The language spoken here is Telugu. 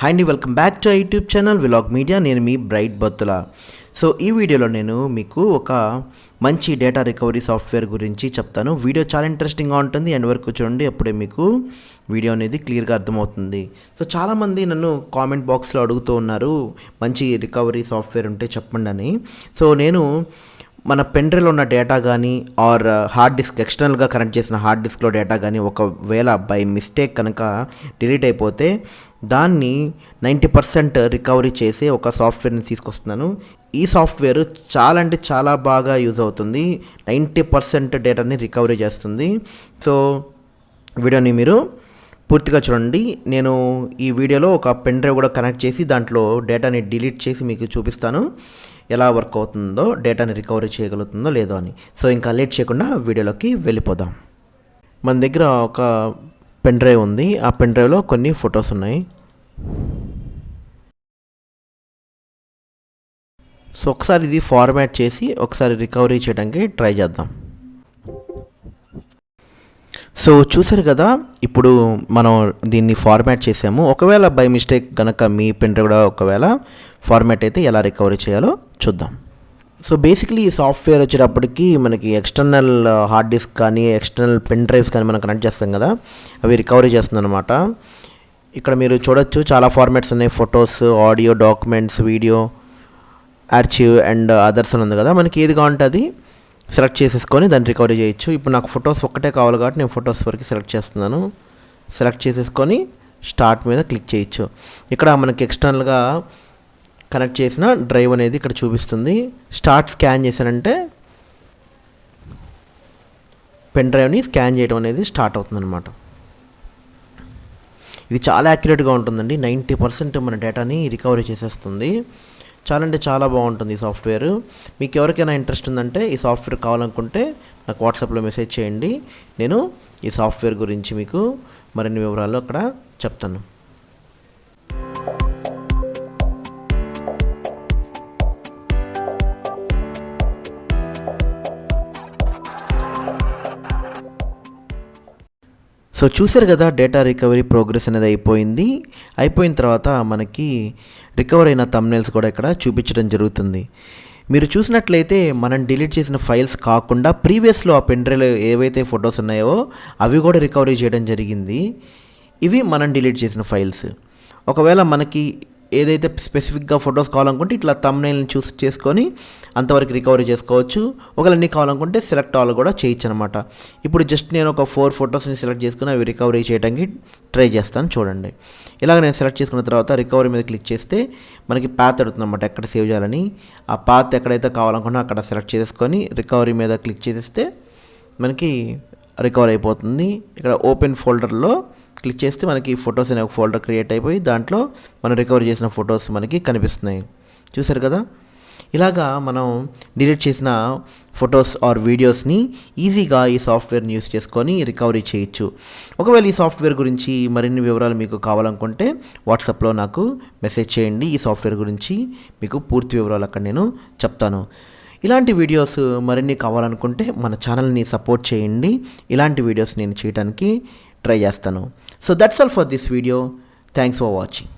హాయ్ అండి welcome back to YouTube channel vlog media నేను మీ బ్రైట్ బత్తుల సో ఈ వీడియోలో నేను మీకు ఒక మంచి డేటా రికవరీ సాఫ్ట్వేర్ గురించి చెప్తాను. వీడియో చాలా ఇంట్రెస్టింగ్గా ఉంటుంది. ఎండ్ వరకు చూడండి అప్పుడే మీకు వీడియో అనేది క్లియర్గా అర్థమవుతుంది. సో చాలామంది నన్ను కామెంట్ బాక్స్లో అడుగుతూ ఉన్నారు మంచి రికవరీ సాఫ్ట్వేర్ ఉంటే చెప్పండి అని. సో నేను మన పెన్డ్రైవ్లో ఉన్న డేటా కానీ ఆర్ హార్డ్ డిస్క్ ఎక్స్టర్నల్గా కనెక్ట్ చేసిన హార్డ్ డిస్క్లో డేటా కానీ ఒకవేళ బై మిస్టేక్ కనుక డిలీట్ అయిపోతే దాన్ని నైంటీ పర్సెంట్ రికవరీ చేసే ఒక సాఫ్ట్వేర్ని తీసుకొస్తున్నాను. ఈ సాఫ్ట్వేర్ చాలా అంటే చాలా బాగా యూజ్ అవుతుంది. నైంటీ పర్సెంట్ డేటాని రికవరీ చేస్తుంది. సో వీడియోని మీరు పూర్తిగా చూడండి. నేను ఈ వీడియోలో ఒక పెన్ డ్రైవ్ కూడా కనెక్ట్ చేసి దాంట్లో డేటాని డిలీట్ చేసి మీకు చూపిస్తాను. ఎలా వర్క్ అవుతుందో డేటాని రికవరీ చేయగలుగుతుందో లేదో అని. సో ఇంకా లేట్ చేయకుండా వీడియోలోకి వెళ్ళిపోదాం. మన దగ్గర ఒక పెన్ డ్రైవ్ ఉంది. ఆ పెన్ డ్రైవ్లో కొన్ని ఫొటోస్ ఉన్నాయి. సో ఒకసారి ఇది ఫార్మాట్ చేసి ఒకసారి రికవరీ చేయడానికి ట్రై చేద్దాం. సో చూసారు కదా ఇప్పుడు మనం దీన్ని ఫార్మాట్ చేసాము. ఒకవేళ బై మిస్టేక్ కనుక మీ పెన్ డ్రైవ్ కూడా ఒకవేళ ఫార్మాట్ అయితే ఎలా రికవరీ చేయాలో చూద్దాం. సో బేసిక్లీ ఈ సాఫ్ట్వేర్ వచ్చేటప్పటికి మనకి ఎక్స్టర్నల్ హార్డ్ డిస్క్ కానీ ఎక్స్టర్నల్ పెన్ డ్రైవ్స్ కానీ మనం కనెక్ట్ చేస్తాం కదా అవి రికవరీ చేస్తుంది అనమాట ఇక్కడ మీరు చూడొచ్చు చాలా ఫార్మాట్స్ ఉన్నాయి. Photos audio documents video archive and others అని ఉంది కదా. మనకి ఏది కావాలంటే అది సెలెక్ట్ చేసేసుకొని దాన్ని రికవరీ చేయొచ్చు. ఇప్పుడు నాకు ఫొటోస్ ఒక్కటే కావాలి కాబట్టి నేను ఫొటోస్ వరకు సెలెక్ట్ చేస్తున్నాను. సెలెక్ట్ చేసేసుకొని స్టార్ట్ మీద క్లిక్ చేయొచ్చు. ఇక్కడ మనకి ఎక్స్టర్నల్గా కనెక్ట్ చేసిన డ్రైవ్ అనేది ఇక్కడ చూపిస్తుంది. స్టార్ట్ స్కాన్ చేశానంటే పెన్ డ్రైవ్ని స్కాన్ చేయడం అనేది స్టార్ట్ అవుతుంది అనమాట ఇది చాలా యాక్యురేట్గా ఉంటుందండి. నైంటీ పర్సెంట్ మన డేటాని రికవరీ చేసేస్తుంది. చాలా అంటే చాలా బాగుంటుంది ఈ సాఫ్ట్వేర్ మీకు ఎవరికైనా ఇంట్రెస్ట్ ఉందంటే ఈ సాఫ్ట్వేర్ కావాలనుకుంటే నాకు వాట్సాప్లో మెసేజ్ చేయండి. నేను ఈ సాఫ్ట్వేర్ గురించి మీకు మరిన్ని వివరాలు అక్కడ చెప్తాను. సో చూసారు కదా డేటా రికవరీ ప్రోగ్రెస్ అనేది అయిపోయింది. అయిపోయిన తర్వాత మనకి రికవర్ అయిన తమ్నైల్స్ కూడా ఇక్కడ చూపించడం జరుగుతుంది. మీరు చూసినట్లయితే మనం డిలీట్ చేసిన ఫైల్స్ కాకుండా ప్రీవియస్లో ఆ పెన్డ్రైవ్లో ఏవైతే ఫొటోస్ ఉన్నాయో అవి కూడా రికవరీ చేయడం జరిగింది. ఇవి మనం డిలీట్ చేసిన ఫైల్స్ ఒకవేళ మనకి ఏదైతే స్పెసిఫిక్గా ఫొటోస్ కావాలనుకుంటే ఇట్లా తమ్నైల్ని చూస్ చేసుకొని అంతవరకు రికవరీ చేసుకోవచ్చు. ఒకవేళ అన్ని కావాలనుకుంటే సెలెక్ట్ ఆల్ కూడా చేయొచ్చు అనమాట ఇప్పుడు జస్ట్ నేను ఒక ఫోర్ ఫొటోస్ని సెలెక్ట్ చేసుకుని అవి రికవరీ చేయడానికి ట్రై చేస్తాను చూడండి. ఇలాగ నేను సెలెక్ట్ చేసుకున్న తర్వాత రికవరీ మీద క్లిక్ చేస్తే మనకి పాత్ అడుగుతుంది అనమాట ఎక్కడ సేవ్ చేయాలని. ఆ పాత్ ఎక్కడైతే కావాలనుకున్నా అక్కడ సెలెక్ట్ చేసుకొని రికవరీ మీద క్లిక్ చేసేస్తే మనకి రికవర్ అయిపోతుంది. ఇక్కడ ఓపెన్ ఫోల్డర్లో క్లిక్ చేస్తే మనకి ఫొటోస్ అనే ఒక ఫోల్డర్ క్రియేట్ అయిపోయి దాంట్లో మనం రికవర్ చేసిన ఫొటోస్ మనకి కనిపిస్తున్నాయి. చూసారు కదా? ఇలాగా మనం డిలీట్ చేసిన ఫొటోస్ ఆర్ వీడియోస్ని ఈజీగా ఈ సాఫ్ట్వేర్ని యూస్ చేసుకొని రికవరీ చేయొచ్చు. ఒకవేళ ఈ సాఫ్ట్వేర్ గురించి మరిన్ని వివరాలు మీకు కావాలనుకుంటే వాట్సాప్లో నాకు మెసేజ్ చేయండి. ఈ సాఫ్ట్వేర్ గురించి మీకు పూర్తి వివరాలు అక్కడ నేను చెప్తాను. ఇలాంటి వీడియోస్ మరిన్ని కావాలనుకుంటే మన ఛానల్ని సపోర్ట్ చేయండి. ఇలాంటి వీడియోస్ నేను చేయడానికి ట్రై చేస్తాను. So that's all for this video thanks for watching